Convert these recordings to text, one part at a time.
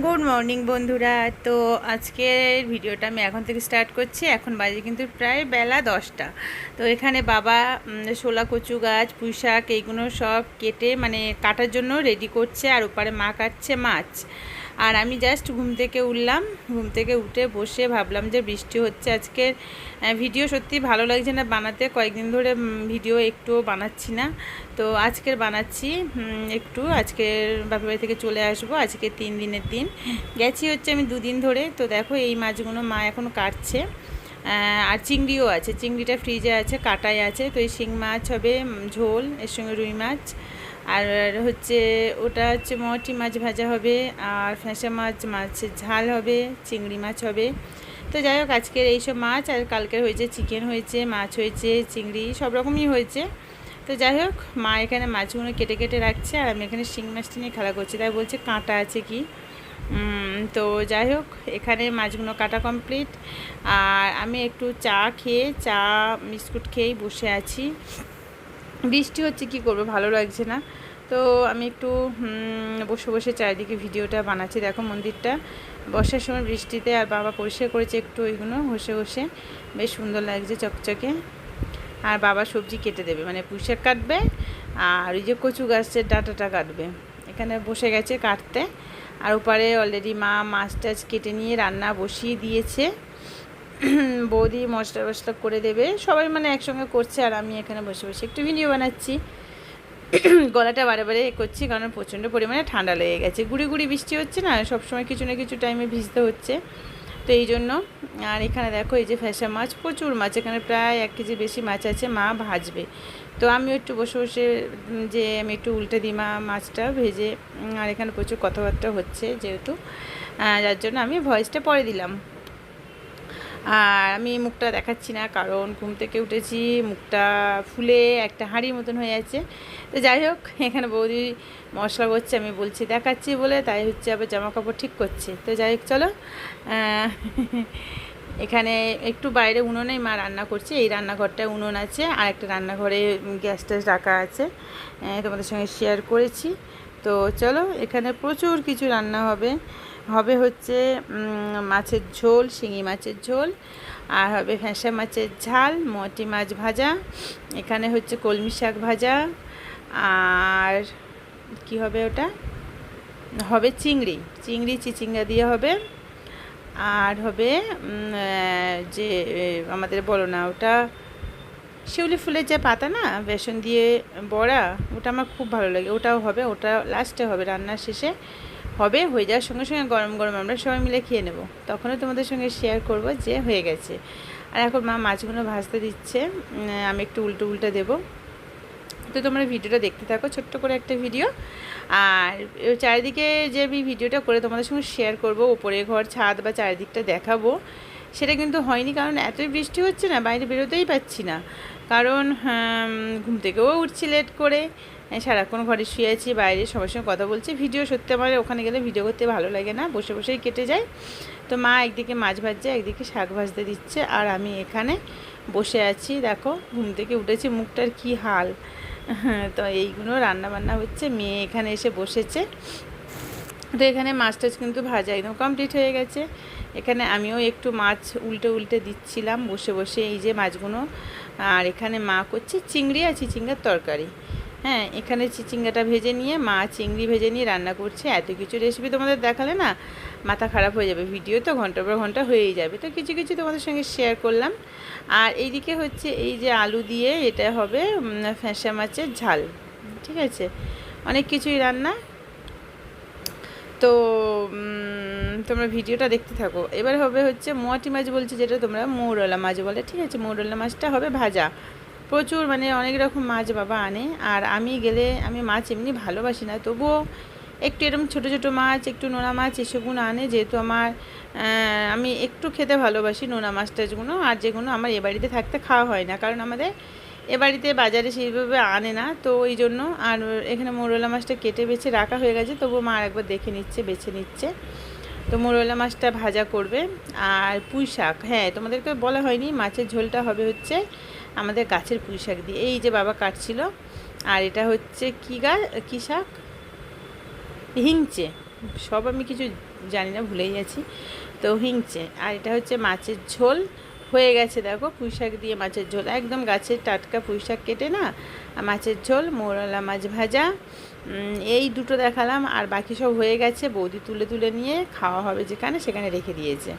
Good morning বন্ধুরা। তো আজকের ভিডিওটা আমি এখন থেকে স্টার্ট করছি। এখন বাজে কিন্তু প্রায় বেলা দশটা। তো এখানে বাবা শোলা কচু গাছ পুঁই শাক এইগুলো সব কেটে মানে কাটার জন্য রেডি করছে। আর ওপারে মা কাটছে মাছ। আর আমি জাস্ট ঘুম থেকে উঠলাম, ঘুম থেকে উঠে বসে ভাবলাম যে বৃষ্টি হচ্ছে আজকের ভিডিও সত্যি ভালো লাগছে না বানাতে, কয়েকদিন ধরে ভিডিও একটুও বানাচ্ছি না। তো আজকের বানাচ্ছি একটু আজকের বাপের বাড়ি থেকে চলে আসব, আজকে তিন দিনের দিন। গেছি হচ্ছে আমি দুদিন ধরে, তো দেখো এই মাছগুলো মা এখন কাটছে। আর চিংড়িও আছে, চিংড়িটা ফ্রিজে আছে কাটাই আছে, তো এই শিং মাছ হবে ঝোল, এর সঙ্গে রুই মাছ। আর হচ্ছে ওটা হচ্ছে মটি মাছ ভাজা হবে আর ফ্যাঁসা মাছ, মাছের ঝাল হবে, চিংড়ি মাছ হবে। তো যাই হোক, আজকের এইসব মাছ আর কালকের হয়েছে চিকেন হয়েছে, মাছ হয়েছে, চিংড়ি সব রকমই হয়েছে। তো যাই হোক, মা এখানে মাছগুলো কেটে কেটে রাখছে আর আমি এখানে শিং মাছটা নিয়ে খেলা করছি। তাই বলছে কাঁটা আছে কি? তো যাই হোক, এখানে মাছগুলো কাটা কমপ্লিট। আর আমি একটু চা খেয়ে, চা, বিস্কুট খেয়েই বসে আছি। বৃষ্টি হচ্ছে, কি করব? ভালো লাগছে না। তো আমি একটু বসে বসে চারিদিকে ভিডিওটা বানাচ্ছি। দেখো মন্দিরটা। বর্ষার সময় বৃষ্টিতে আর বাবা পরিষ্কার করেছে একটু ওইগুলো, ঘষে ঘষে। বেশ সুন্দর লাগছে চকচকে। আর বাবা সবজি কেটে দেবে মানে পুঁইশাক কাটবে আর ওই যে কচু গাছের ডাঁটাটা কাটবে। এখানে বসে গেছে কাটতে। আর ওপারে অলরেডি মা মাছ টাছ কেটে নিয়ে রান্না বসিয়ে দিয়েছে। বৌদি মশলা মশলা করে দেবে। সবাই মানে একসঙ্গে করছে আর আমি এখানে বসে বসে একটু ভিডিও বানাচ্ছি। গলাটা বারে বারে করছি, কারণ প্রচণ্ড পরিমাণে ঠান্ডা লেগে গেছে। গুড়ি গুড়ি বৃষ্টি হচ্ছে না সবসময় কিছু না কিছু টাইমে ভিজতে হচ্ছে। তো এই জন্য, আর এখানে দেখো, এই যে ফ্যাসা মাছ, প্রচুর মাছ, এখানে প্রায় এক কেজি বেশি মাছ আছে, মা ভাজবে। তো আমি একটু বসে বসে যে আমি একটু উল্টে দিই মা মাছটা ভেজে আর এখানে প্রচুর কথাবার্তা হচ্ছে যেহেতু। যার জন্য আমি ভয়েসটা পরে দিলাম। আর আমি মুখটা দেখাচ্ছি না, কারণ ঘুম থেকে উঠেছি, মুখটা ফুলে একটা হাঁড়ির মতন হয়ে আছে। তো যাই হোক, এখানে বৌদি মশলা করছে, আমি বলছি দেখাচ্ছি বলে, তাই হচ্ছে আবার জামা কাপড় ঠিক করছে। তো যাই হোক, চলো। এখানে একটু বাইরে উনুনেই মা রান্না করছে, এই রান্নাঘরটায় উনুন আছে, আর একটা রান্নাঘরে গ্যাস ট্যাস রাখা আছে। তোমাদের সঙ্গে শেয়ার করেছি। তো চলো, এখানে প্রচুর কিছু রান্না হবে। হবে হচ্ছে মাছের ঝোল, শিঙি মাছের ঝোল, আর হবে ফ্যাঁসা মাছের ঝাল, মটি মাছ ভাজা, এখানে হচ্ছে কলমি শাক ভাজা, আর কি হবে ওটা? হবে চিংড়ি চিংড়ি চিচিঙ্গা দিয়ে হবে, আর হবে যে আমাদের বলো না ওটা শিউলি ফুলের যে পাতা না, বেসন দিয়ে বড়া, ওটা আমার খুব ভালো লাগে, ওটাও হবে, ওটা লাস্টে হবে রান্নার শেষে। হবে, হয়ে যাওয়ার সঙ্গে সঙ্গে গরম গরম আমরা সবাই মিলে খেয়ে নেব। তখনও তোমাদের সঙ্গে শেয়ার করব যে হয়ে গেছে। আর এখন মা মাছগুলো ভাজতে দিচ্ছে আমি একটু উল্টো উল্টে দেবো। তো তোমরা ভিডিওটা দেখতে থাকো, ছোট্ট করে একটা ভিডিও। আর চারিদিকে যে আমি ভিডিওটা করে তোমাদের সঙ্গে শেয়ার করব, ওপরে ঘর, ছাদ বা চারিদিকটা দেখাবো, সেটা কিন্তু হয়নি কারণ এতই বৃষ্টি হচ্ছে না, বাইরে বেরোতেই পাচ্ছি না। কারণ ঘুম থেকেও উঠছি লেট করে। সারাক্ষণ ঘরে শুয়ে আছি, বাইরে সবার সঙ্গে কথা বলছি। ভিডিও সত্যি আমার ওখানে গেলে ভিডিও করতে ভালো লাগে না, বসে বসেই কেটে যায়। তো মা একদিকে মাছ ভাজছে, একদিকে শাক ভাজতে দিচ্ছে আর আমি এখানে বসে আছি। দেখো, ঘুম থেকে উঠেছি, মুখটার কি হাল। তো এইগুলো রান্না বান্না হচ্ছে, মেয়ে এখানে এসে বসেছে। তো এখানে মাছ টাছ কিন্তু ভাজা একদম কমপ্লিট হয়ে গেছে। এখানে আমিও একটু মাছ উল্টে উল্টে দিচ্ছিলাম, বসে বসে এই যে মাছগুলো। আর এখানে মা করছে চিংড়ি আর চিচিঙ্গার তরকারি। হ্যাঁ এখানে চিচিঙ্গাটা ভেজে নিয়ে, মা চিংড়ি ভেজে নিয়ে রান্না করছে। এত কিছু রেসিপি তোমাদের দেখালে না, মাথা খারাপ হয়ে যাবে। ভিডিও তো ঘণ্টার পর ঘণ্টা হয়েই যাবে। তো কিছু কিছু তোমাদের সঙ্গে শেয়ার করলাম। আর এইদিকে হচ্ছে এই যে আলু দিয়ে এটা হবে ফ্যাঁসা মাছের ঝাল। ঠিক আছে? অনেক কিছুই রান্না। তো তোমরা ভিডিওটা দেখতে থাকো। এবার হবে হচ্ছে মোয়াটি মাছ বলছি যেটা তোমরা মৌরলা মাছ বলে। ঠিক আছে? মৌরলা মাছটা হবে ভাজা। প্রচুর মানে অনেক রকম মাছ বাবা আনে। আর আমি গেলে আমি মাছ এমনি ভালোবাসি না। তবুও একটু এরকম ছোটো ছোটো মাছ, একটু নোনা মাছ এসবগুলো আনে যেহেতু আমার আমি একটু খেতে ভালোবাসি নোনা মাছ টাছগুলো আর যেগুলো আমার এ বাড়িতে থাকতে খাওয়া হয় না। কারণ আমাদের এ বাড়িতে বাজারে সেইভাবে আনে না। তো ওই জন্য আর এখানে মোরলা মাছটা কেটে বেছে রাখা হয়ে গেছে। তবুও মা একবার দেখে নিচ্ছে, বেছে নিচ্ছে। তো মোরলা মাছটা ভাজা করবে। আর পুঁই শাক হ্যাঁ তোমাদেরকে বলা হয়নি মাছের ঝোলটা হবে হচ্ছে আমাদের গাছের পুঁই শাক দিয়ে। এই যে বাবা কাটছিল, আর এটা হচ্ছে কী গা, কী শাক? হিংচে। সব আমি কিছু জানি না, ভুলেই যাচ্ছি তো হিংচে। আর এটা হচ্ছে মাছের ঝোল। হয়ে গেছে দেখো, পুঁই শাক দিয়ে মাছের ঝোল। একদম গাছের টাটকা পুঁই শাক কেটে না, মাছের ঝোল, মোরলা মাছ ভাজা। এই দুটো দেখালাম, আর বাকি সব হয়ে গেছে। বৌদি তুলে তুলে নিয়ে খাওয়া হবে যেখানে, সেখানে রেখে দিয়েছে।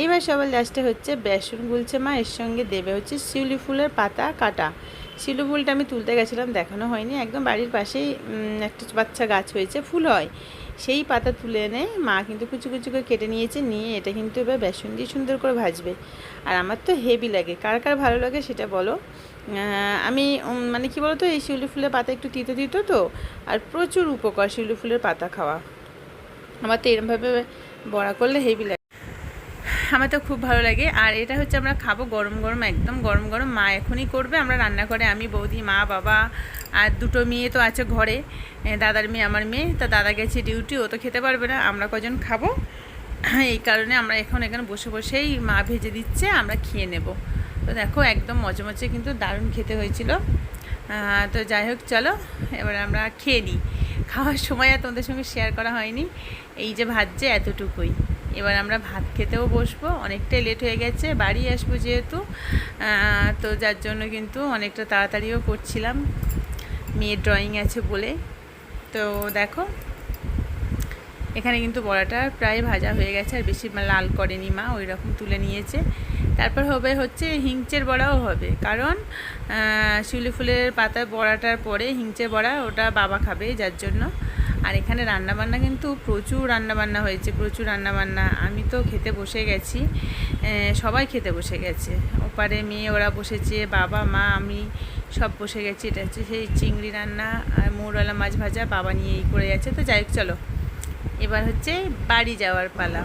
এইবার সবার লাস্টে হচ্ছে বেসন গুলছে মা, এর সঙ্গে দেবে হচ্ছে শিউলি ফুলের পাতা কাটা। শিউলি ফুলটা আমি তুলতে গেছিলাম, দেখানো হয়নি। একদম বাড়ির পাশেই একটা বাচ্চা গাছ হয়েছে, ফুল হয়। সেই পাতা তুলে এনে মা কিন্তু কুচু কুচু করে কেটে নিয়েছে, নিয়ে এটা কিন্তু এবার বেসন দিয়ে সুন্দর করে ভাজবে। আর আমার তো হেভি লাগে। কার কার ভালো লাগে সেটা বলো। আমি মানে কি বলতো, এই শিউলি ফুলের পাতা একটু তিতো তিতো তো, আর প্রচুর উপকার শিউলি ফুলের পাতা খাওয়া। আমার তো এরমভাবে বড়া করলে হেভি লাগে। আমার তো খুব ভালো লাগে। আর এটা হচ্ছে আমরা খাব গরম গরম, একদম গরম গরম। মা এখনই করবে, আমরা রান্না করে আমি, বৌদি, মা, বাবা আর দুটো মেয়ে তো আছে ঘরে। দাদার মেয়ে, আমার মেয়ে। তা দাদা গেছে ডিউটি ও তো খেতে পারবে না, আমরা কজন খাব? এই কারণে আমরা এখন এখানে বসে বসেই মা ভেজে দিচ্ছে, আমরা খেয়ে নেব। তো দেখো, একদম মজা মজা কিন্তু দারুণ খেতে হয়েছিল। তো যাই হোক, চলো, এবার আমরা খেয়ে নিই। খাওয়ার সময় আর তোমাদের সঙ্গে শেয়ার করা হয়নি। এই যে ভাজছে এতটুকুই। এবার আমরা ভাত খেতেও বসবো। অনেকটাই লেট হয়ে গেছে, বাড়ি আসব যেহেতু। তো যার জন্য কিন্তু অনেকটা তাড়াতাড়িও করছিলাম। মেয়ের ড্রয়িং আছে বলে। তো দেখো, এখানে কিন্তু বড়াটা প্রায় ভাজা হয়ে গেছে, আর বেশি লাল করেনি মা ওই রকম তুলে নিয়েছে। তারপর হবে হচ্ছে হিংচের বড়াও হবে। কারণ শিউলি ফুলের পাতা বড়াটার পরে হিংচের বড়া ওটা বাবা খাবে, যার জন্য। আর এখানে রান্নাবান্না কিন্তু প্রচুর রান্নাবান্না হয়েছে, প্রচুর রান্নাবান্না। আমি তো খেতে বসে গেছি সবাই খেতে বসে গেছে। ওপারে মেয়ে ওরা বসেছে, বাবা, মা, আমি সব বসে গেছি। এটা হচ্ছে সেই চিংড়ি রান্না আর মোরওয়ালা মাছ ভাজা, বাবা নিয়েই করে যাচ্ছে। তো যাই হোক, চলো। এবার হচ্ছে বাড়ি যাওয়ার পালা।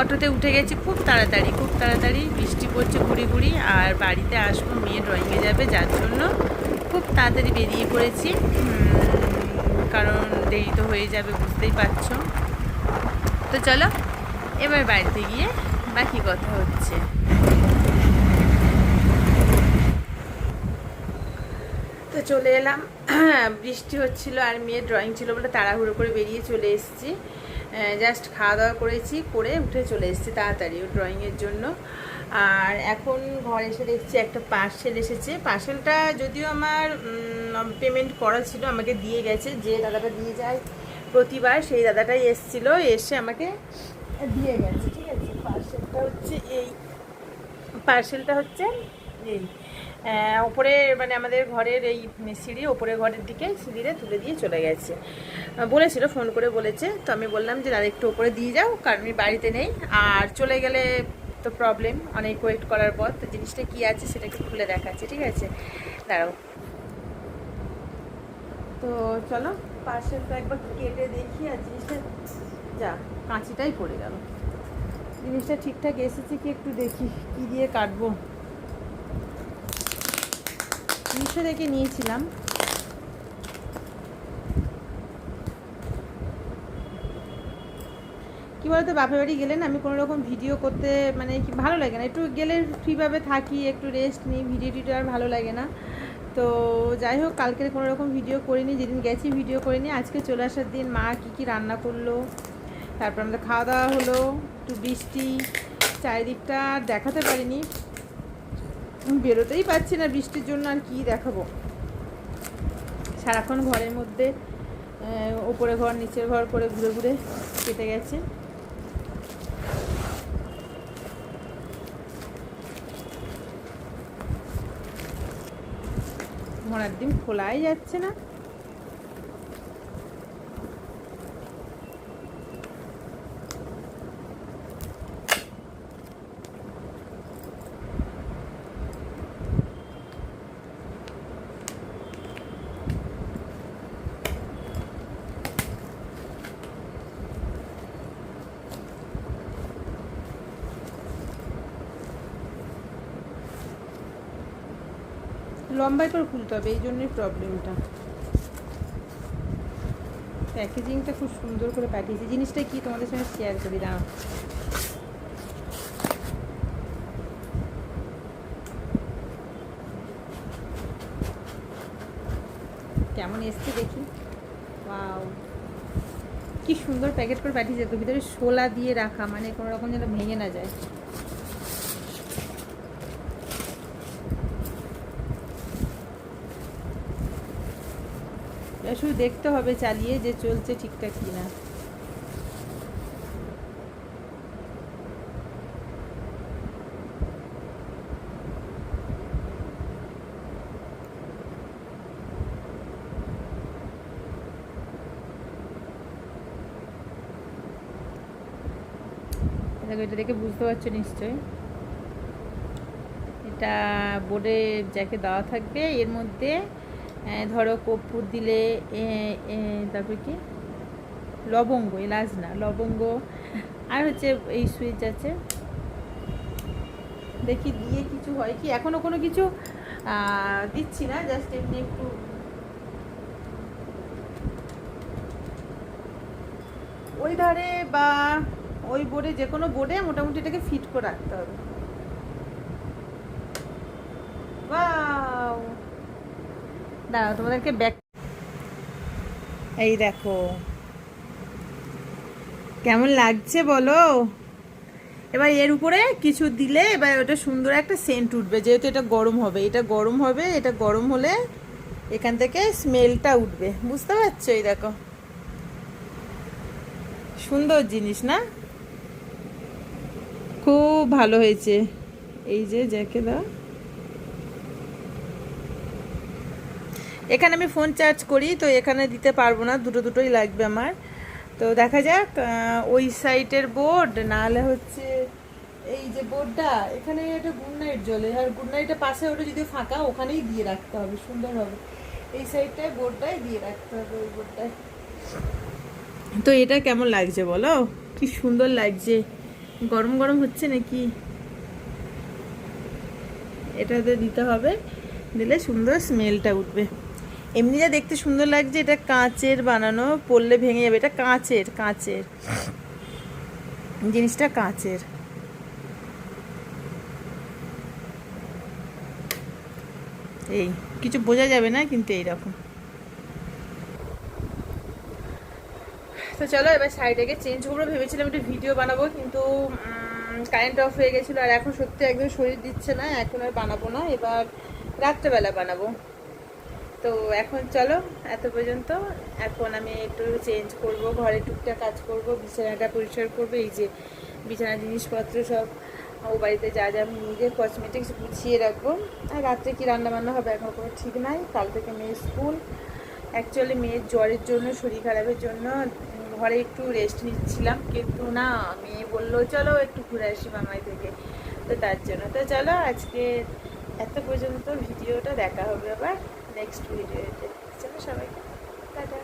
অটোতে উঠে গেছি খুব তাড়াতাড়ি খুব তাড়াতাড়ি। বৃষ্টি পড়ছে গুড়ি গুড়ি আর বাড়িতে আসব, মেয়ে ড্রয়িংয়ে যাবে। যার জন্য খুব তাড়াতাড়ি বেরিয়ে পড়েছি। কারণ দেরি তো হয়ে যাবে, বুঝতেই পারছ। তো চলো, এবার বাড়িতে গিয়ে বাকি কথা হচ্ছে। তো চলে এলাম। বৃষ্টি হচ্ছিল আর মেয়ের ড্রয়িং ছিল বলে তাড়াহুড়ো করে বেরিয়ে চলে এসেছি। জাস্ট খাওয়া দাওয়া করেছি, করে উঠে চলে এসেছি তাড়াতাড়ি ও ড্রয়িংয়ের জন্য। আর এখন ঘরে এসে দেখছি একটা পার্সেল এসেছে। পার্সেলটা যদিও আমার পেমেন্ট করা ছিল, আমাকে দিয়ে গেছে। যে দাদাটা দিয়ে যায় প্রতিবার, সেই দাদাটাই এসেছিল, এসে আমাকে দিয়ে গেছে, ঠিক আছে? পার্সেলটা হচ্ছে এই পার্সেলটা হচ্ছে এই ওপরে মানে আমাদের ঘরের এই সিঁড়ি, ওপরে ঘরের দিকে সিঁড়িতে তুলে দিয়ে চলে গেছে। বলেছিল ফোন করে বলেছে। তো আমি বললাম যে, দাদা, একটু ওপরে দিয়ে যাও, কারণ আমি বাড়িতে নেই। আর চলে গেলে তো প্রবলেম অনেক ওয়েট করার পর তো জিনিসটা কী আছে সেটা একটু খুলে দেখাচ্ছে, ঠিক আছে? দাঁড়াও। তো চলো, পাশে তো একবার কেটে দেখি আর জিনিসটা, যা, কাঁচিটাই পড়ে গেল। জিনিসটা ঠিকঠাক এসেছে কি একটু দেখি, কি দিয়ে কাটবো? জিনিসটা দেখে নিয়েছিলাম। কি বলতো, বাপের বাড়ি গেলে না আমি কোনো রকম ভিডিও করতে মানে ভালো লাগে না। একটু গেলে ফ্রিভাবে থাকি, একটু রেস্ট নিই ভিডিও টিডিও আর ভালো লাগে না। তো যাই হোক, কালকের কোনো রকম ভিডিও করিনি, যেদিন গেছি ভিডিও করিনি। আজকে চলে আসার দিন মা কী কী রান্না করল, তারপর আমাদের খাওয়া দাওয়া হলো, একটু বৃষ্টি, চারিদিকটা দেখাতে পারিনি। বেরোতেই পারছি না বৃষ্টির জন্য, আর কি দেখাবো। সারাক্ষণ ঘরের মধ্যে ওপরে ঘর, নিচের ঘর, করে ঘুরে ঘুরে কেটে গেছে। ঘোড়ার ডিম খোলাই যাচ্ছে না। লম্বাই করে খুলতে হবে, এই জন্যই প্রবলেমটা প্যাকেজিংটা খুব সুন্দর করে পাঠিয়েছে জিনিসটা কি তোমাদের সঙ্গে শেয়ার করি, দাঁড়াও। কেমন এসছে দেখি? ওয়াও কি সুন্দর প্যাকেট করে পাঠিয়েছে, তো ভিতরে শোলা দিয়ে রাখা মানে কোনো রকম যেন ভেঙে না যায়। শুধু দেখতে হবে চালিয়ে যে চলছে ঠিকঠাক কিনা। দেখো, এটা দেখে বুঝতে পারছ নিশ্চয়ই। এটা বোর্ডে যাকে দেওয়া থাকবে, এর মধ্যে ধরো কর্পূর দিলে তারপর কি? লবঙ্গ, এলাচ না, লবঙ্গ। আর হচ্ছে এই সুইচ আছে। দেখি দিয়ে কিছু হয় কি? এখনও কোনো কিছু দিচ্ছি না, জাস্ট এমনি একটু। ওই ধারে বা ওই বোর্ডে যে কোনো বোর্ডে মোটামুটি এটাকে ফিট করে রাখতে হবে। দাঁড়াও, তোমাদেরকে ব্যাক এই দেখো। কেমন লাগছে বলো? এবার এর উপরে কিছু দিলে এবার ওটা সুন্দর একটা সেন্ট উঠবে, যেহেতু এটা গরম হবে। এটা গরম হবে, এটা গরম হলে এখান থেকে স্মেলটা উঠবে। বুঝতে পারছ? এই দেখো। সুন্দর জিনিস, না? খুব ভালো হয়েছে। এই যে জ্যাকে দাও এখানে আমি ফোন চার্জ করি, তো এখানে দিতে পারব না, দুটো দুটোই লাগবে আমার। তো দেখা যাক ওই সাইটের বোর্ড নাহলে হচ্ছে এই যে বোর্ডটা এখানে একটা গুড নাইট জ্বলে আর গুড নাইটের পাশে ওটা যদি ফাঁকা, ওখানেই দিয়ে রাখতে হবে, সুন্দর হবে। এই সাইডটায় বোর্ডটাই দিয়ে রাখতে হবে ওই বোর্ডটায় তো এটা কেমন লাগছে বলো? কি সুন্দর লাগছে। গরম গরম হচ্ছে নাকি? এটাতে দিতে হবে, দিলে সুন্দর স্মেলটা উঠবে। এমনি যা দেখতে সুন্দর লাগছে, এটা কাঁচের বানানো, পড়লে ভেঙে যাবে। এটা কাঁচের কাঁচের। জিনিসটা কাঁচের। এই, কিছু বোঝা যাবে না, কিন্তু এইরকম। তো চলো, এবার সাইডটাকে চেঞ্জ করব। ভেবেছিলাম একটু ভিডিও বানাবো, কিন্তু কারেন্ট অফ হয়ে গেছিল। আর এখন সত্যি একদম শরীর দিচ্ছে না, এখন আর বানাবো না। এবার রাত্রেবেলা বানাবো। তো এখন চলো, এত পর্যন্ত। এখন আমি একটু চেঞ্জ করব, ঘরে টুকটাক কাজ করব, বিছানাটা পরিষ্কার করব, এই যে বিছানা জিনিসপত্র সব, ও বাড়িতে যা যা আমি নিজের কসমেটিক্স গুছিয়ে রাখব। আর রাত্রে কী রান্নাবান্না হবে এখন কোনো ঠিক নাই, কাল থেকে মেয়ের স্কুল অ্যাকচুয়ালি মেয়ের জ্বরের জন্য, শরীর খারাপের জন্য ঘরে একটু রেস্ট নিচ্ছিলাম, কিন্তু না, মেয়ে বলল, চলো একটু ঘুরে আসি মামাই থেকে। তো তার জন্য। তো চলো আজকে এত পর্যন্ত ভিডিওটা দেখা হবে আবার। নেক্সট ভিডিওতে চলো সবাইকে টাটা